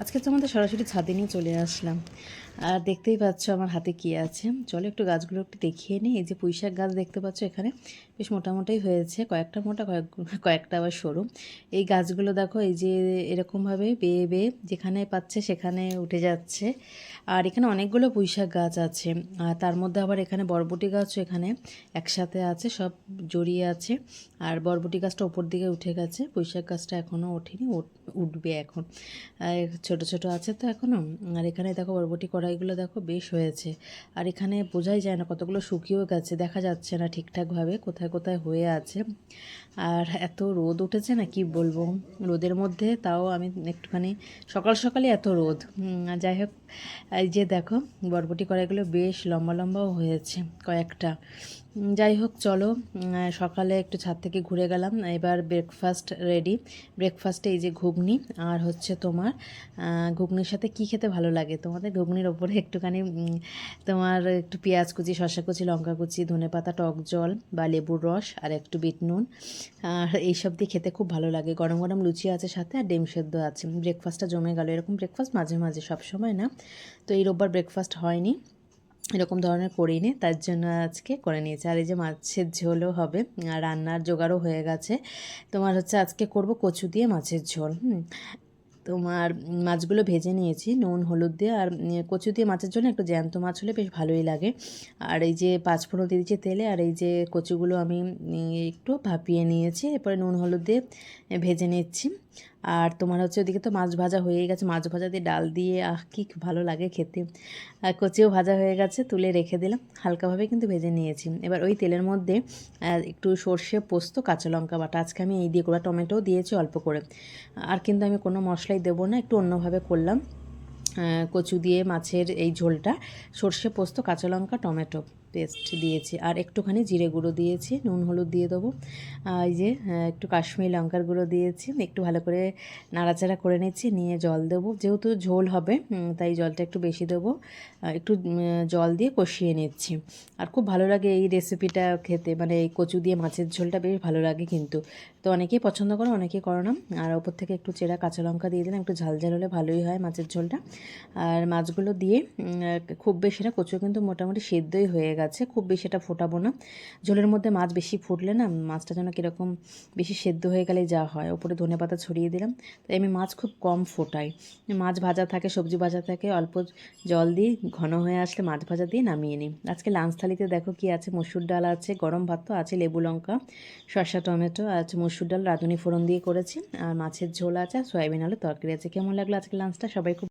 আজকে তো আমাদের সরাসরি ছাদে নিয়ে চলে আসলাম। আর দেখতেই পাচ্ছ আমার হাতে কী আছে। চলো একটু গাছগুলো একটু দেখিয়ে নিই। এই যে পুঁইশাক গাছ দেখতে পাচ্ছ এখানে বেশ মোটামুটি হয়েছে। কয়েকটা মোটা, কয়েক, কয়েকটা আবার সরু। এই গাছগুলো দেখো, এই যে এরকমভাবে বেয়ে বেয়ে যেখানে পাচ্ছে সেখানে উঠে যাচ্ছে। আর এখানে অনেকগুলো পুঁইশাক গাছ আছে। আর তার মধ্যে আবার এখানে বরবটি গাছও এখানে একসাথে আছে, সব জড়িয়ে আছে। আর বরবটি গাছটা ওপর দিকে উঠে গেছে। পুঁইশাক গাছটা এখনও ওঠেনি উঠ- উঠবে এখন। ছোট ছোট আছে তো এখনও আর এখানে দেখো বরবটি কড়াইগুলো দেখো বেশ হয়েছে। আর এখানে বোঝাই যায় না কতগুলো শুকিয়েও গেছে, দেখা যাচ্ছে না ঠিকঠাকভাবে কোথায় কোথায় হয়ে আছে। আর এত রোদ উঠেছে না, কি বলব? রোদের মধ্যে তাও আমি একটুখানি, সকাল সকালে এত রোদ। যাই হোক, এই যে দেখো, বরবটি কড়াইগুলো বেশ লম্বা লম্বাও হয়েছে কয়েকটা। যাই হোক, চলো সকালে একটু ছাদ থেকে ঘুরে গেলাম। এবার ব্রেকফাস্ট রেডি ব্রেকফাস্টে এই যে ঘুগনি, আর হচ্ছে তোমার ঘুগনির সাথে কি খেতে ভালো লাগে? তোমাদের ঘুগনির ওপরে একটুখানি তোমার একটু পেঁয়াজ কুচি শসা কুচি, লঙ্কা কুচি, ধনে পাতা, টক জল বা লেবুর রস আর একটু বিট নুন। আর এইসব দিয়ে খেতে খুব ভালো লাগে। গরম গরম লুচি আছে সাথে আর ডিম সেদ্ধ আছে। ব্রেকফাস্টটা জমে গেল। এরকম ব্রেকফাস্ট মাঝে মাঝে, সব সময় না। তো এই রোববার ব্রেকফাস্ট হয়নি। এরকম ধরনের করিনি। তার জন্য আজকে করে নিয়েছি। আর এই যে মাছের ঝোলও হবে আর রান্নার জোগাড়ও হয়ে গেছে। তোমার হচ্ছে আজকে করব কচু দিয়ে মাছের ঝোল তোমার মাছগুলো ভেজে নিয়েছি, নুন, হলুদ দিয়ে, আর কচু দিয়ে মাছের জন্য একটু জ্যান্ত মাছ হলে বেশ ভালোই লাগে। আর এই যে পাঁচফোড়ন দিয়ে দিচ্ছি তেলে, আর এই যে কচুগুলো আমি একটু ভাপিয়ে নিয়েছি, এরপরে নুন, হলুদ দিয়ে ভেজে নিচ্ছি। আর তোমার হচ্ছে ওদিকে তো মাছ ভাজা হয়ে গেছে। মাছ ভাজা দিয়ে ডাল দিয়ে, আহ, কি ভালো লাগে খেতে। আর কচিও ভাজা হয়ে গেছে, তুলে রেখে দিলাম। হালকাভাবে কিন্তু ভেজে নিয়েছি। এবার ওই তেলের মধ্যে একটু সর্ষে, পোস্ত, কাঁচা লঙ্কা বাটা। আজকে আমি এই দিয়ে করা টমেটোও দিয়েছি অল্প করে। আর কিন্তু আমি কোনো মশলাই দেবো না, একটু অন্যভাবে করলাম। কচু দিয়ে মাছের এই ঝোলটা, সর্ষে, পোস্ত, কাঁচা লঙ্কা, টমেটো। পেস্ট দিয়েছি। আর একটুখানি জিরে গুঁড়ো দিয়েছি, নুন হলুদ দিয়ে দেবো। এই যে একটু কাশ্মীরি লঙ্কার গুঁড়ো দিয়েছি। একটু ভালো করে নাড়াচাড়া করে নিচ্ছি, নিয়ে জল দেবো। যেহেতু ঝোল হবে তাই জলটা একটু বেশি দেবো। একটু জল দিয়ে কষিয়ে নিচ্ছি। আর খুব ভালো লাগে এই রেসিপিটা খেতে। মানে এই কচু দিয়ে মাছের ঝোলটা বেশ ভালো লাগে কিন্তু। তো অনেকেই পছন্দ করে, অনেকেই করো না। আর ওপর থেকে একটু চেরা কাঁচা লঙ্কা দিয়ে দিলাম, একটু ঝাল ঝাল হলে ভালোই হয় মাছের ঝোলটা। আর মাছগুলো দিয়ে খুব বেশি না, কচু কিন্তু মোটামুটি সেদ্ধই হয়ে গেছে খুব বেশি এটা ফোটাবো না। ঝোলের মধ্যে মাছ বেশি ফুটলে না, মাছটা যেন কীরকম বেশি সেদ্ধ হয়ে গেলে যা হয়। ওপরে ধনে পাতা ছড়িয়ে দিলাম, তাই আমি মাছ খুব কম ফোটাই। মাছ ভাজা থাকে, সবজি ভাজা থাকে, অল্প জল দিই, ঘন হয়ে আসলে মাছ ভাজা দিয়ে নামিয়ে নিই। আজকে লাঞ্চ থালিতে দেখো কি আছে, মসুর ডাল আছে, গরম ভাত তো আছে, লেবু লঙ্কা, শসা, টমেটো আছে মসুর ডাল, রাঁধুনি ফোড়ন দিয়ে করেছি, আর মাছের ঝোল আছে, আর সয়াবিন আলু তরকারি আছে। কেমন লাগল আজকে লাঞ্চটা? সবাই খুব